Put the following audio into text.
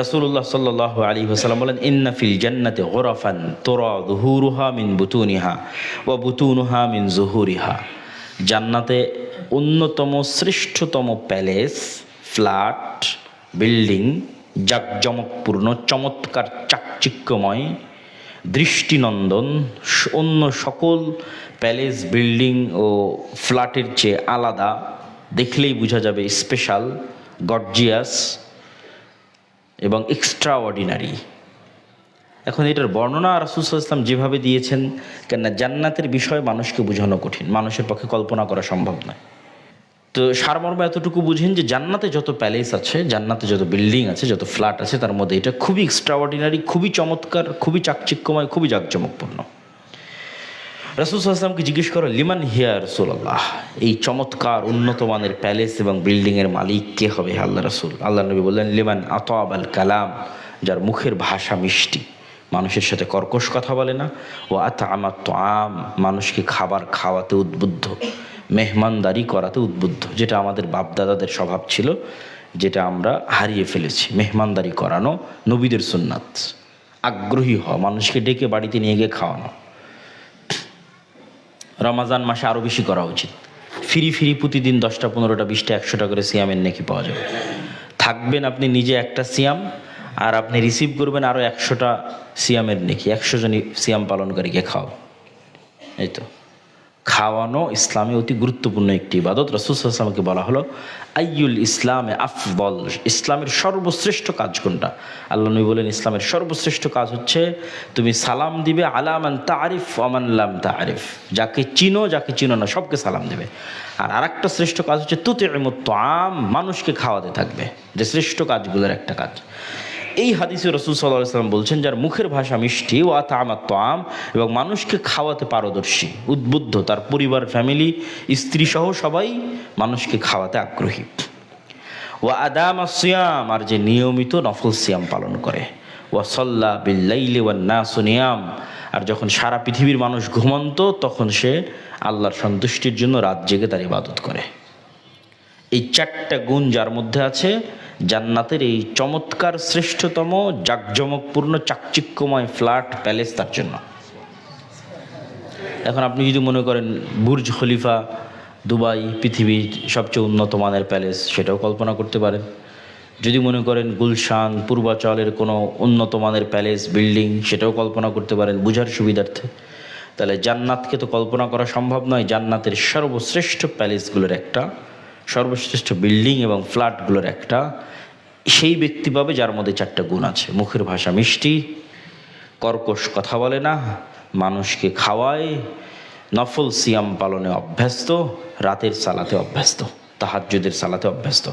রসুল্লাহ সাল্লাহ আলী হাসালাম বলেন ইন্নাফিল জান্নাতে গোরাফান তোরা দুহুরুহা মিন বুতুনিহা ও বুতুনুহা মিন জুহুরিহা। জান্নাতে অন্যতম শ্রেষ্ঠতম প্যালেস, ফ্ল্যাট, বিল্ডিং, জাকজমকপূর্ণ, চমৎকার চাকচিক্যময়, দৃষ্টিনন্দন অন্য সকল প্যালেস, বিল্ডিং ও ফ্ল্যাটের চেয়ে আলাদা। দেখলেই বোঝা যাবে স্পেশাল, গর্জিয়াস এবং এক্সট্রা অর্ডিনারি এখন এটার বর্ণনা রাসুল ইসলাম যেভাবে দিয়েছেন, কেননা জান্নাতের বিষয় মানুষকে বোঝানো কঠিন, মানুষের পক্ষে কল্পনা করা সম্ভব নয়। তো সারমর্ম এতটুকু বুঝেন যে জান্নাতে যত প্যালেস আছে, জান্নাতে যত বিল্ডিং আছে, যত ফ্ল্যাট আছে, তার মধ্যে এটা খুবই এক্সট্রা অর্ডিনারি খুবই চমৎকার, খুবই চাকচিক্যময়, খুবই জাঁকজমকপূর্ণ। রাসুল আসলামকে জিজ্ঞেস করো, লিমান হিয়া রসুল্লাহ এই চমৎকার উন্নত মানের প্যালেস এবং বিল্ডিংয়ের মালিক কে হবে আল্লাহ রসুল? আল্লাহ নবী বললেন, লিমান আতআব আল কালাম, যার মুখের ভাষা মিষ্টি। মানুষের সাথে কর্কশ কথা বলে না। ও আতা আমার তো আম মানুষকে খাবার খাওয়াতে উদ্বুদ্ধ। মেহমানদারি করাতে উদ্বুদ্ধ। যেটা আমাদের বাপদাদাদের স্বভাব ছিল, যেটা আমরা হারিয়ে ফেলেছি। মেহমানদারি করানো নবীদের সুন্নাত। আগ্রহী হওয়া, মানুষকে ডেকে বাড়িতে নিয়ে গিয়ে খাওয়ানো। রমাজান মাসে আরও বেশি করা উচিত। ফিরি ফিরি প্রতিদিন দশটা, পনেরোটা, বিশটা, একশোটা করে সিয়ামের নেকি পাওয়া যাবে। থাকবেন আপনি নিজে একটা সিয়াম, আর আপনি রিসিভ করবেন আরও একশোটা সিয়ামের নেকি, একশো জনই সিয়াম পালনকারীকে খাও এই তো। খাওয়ানো ইসলামে অতি গুরুত্বপূর্ণ একটি ইবাদত। রসুলামকে বলা হলো, আইয়ুল ইসলামে আফবল ইসলামের সর্বশ্রেষ্ঠ কাজ কোনটা? আল্লাহ নবী বলেন, ইসলামের সর্বশ্রেষ্ঠ কাজ হচ্ছে তুমি সালাম দিবে আলামান তারিফ আমানলাম তারিফ যাকে চিনো যাকে চিনো না, সবকে সালাম দেবে। আর আরেকটা শ্রেষ্ঠ কাজ হচ্ছে তুতে আম মানুষকে খাওয়াতে থাকবে। যে শ্রেষ্ঠ কাজগুলোর একটা কাজ। এই হাদিসে রসুল সাল্লাহ সাল্লাম বলছেন, যার মুখের ভাষা মিষ্টি ও আতা আমার আম এবং মানুষকে খাওয়াতে পারদর্শী, উদ্বুদ্ধ, তার পরিবার, ফ্যামিলি, স্ত্রী সহ সবাই মানুষকে খাওয়াতে আগ্রহী। ও আদাম সিয়াম, আর যে নিয়মিত নফল সিয়াম পালন করে। ও সল্লা বিল্লাইলে ওয়া নাসনিয়াম আর যখন সারা পৃথিবীর মানুষ ঘুমন্ত, তখন সে আল্লাহর সন্তুষ্টির জন্য রাত জেগে তার ইবাদত করে। এই চারটা গুণ যার মধ্যে আছে, জান্নাতের এই চমৎকার শ্রেষ্ঠতম, জাকজমকপূর্ণ, চাকচিক্যময় ফ্ল্যাট, প্যালেস তার জন্য। এখন আপনি যদি মনে করেন বুর্জ খলিফা, দুবাই পৃথিবীর সবচেয়ে উন্নত মানের প্যালেস, সেটাও কল্পনা করতে পারেন। যদি মনে করেন গুলশান, পূর্বাচলের কোনো উন্নত মানের প্যালেস, বিল্ডিং, সেটাও কল্পনা করতে পারেন বুঝার সুবিধার্থে। তাহলে জান্নাতকে তো কল্পনা করা সম্ভব নয়, জান্নাতের সর্বশ্রেষ্ঠ প্যালেসগুলোর একটা। সর্বশ্রেষ্ঠ বিল্ডিং এবং ফ্ল্যাটগুলোর একটা, সেই ব্যক্তি পাবে যার মধ্যে চারটা গুণ আছে। মুখের ভাষা মিষ্টি, কর্কশ কথা বলে না, মানুষকে খাওয়ায়, নফল সিয়াম পালনে অভ্যস্ত, রাতের সালাতে অভ্যস্ত তাহাজ্যদের সালাতে অভ্যস্ত।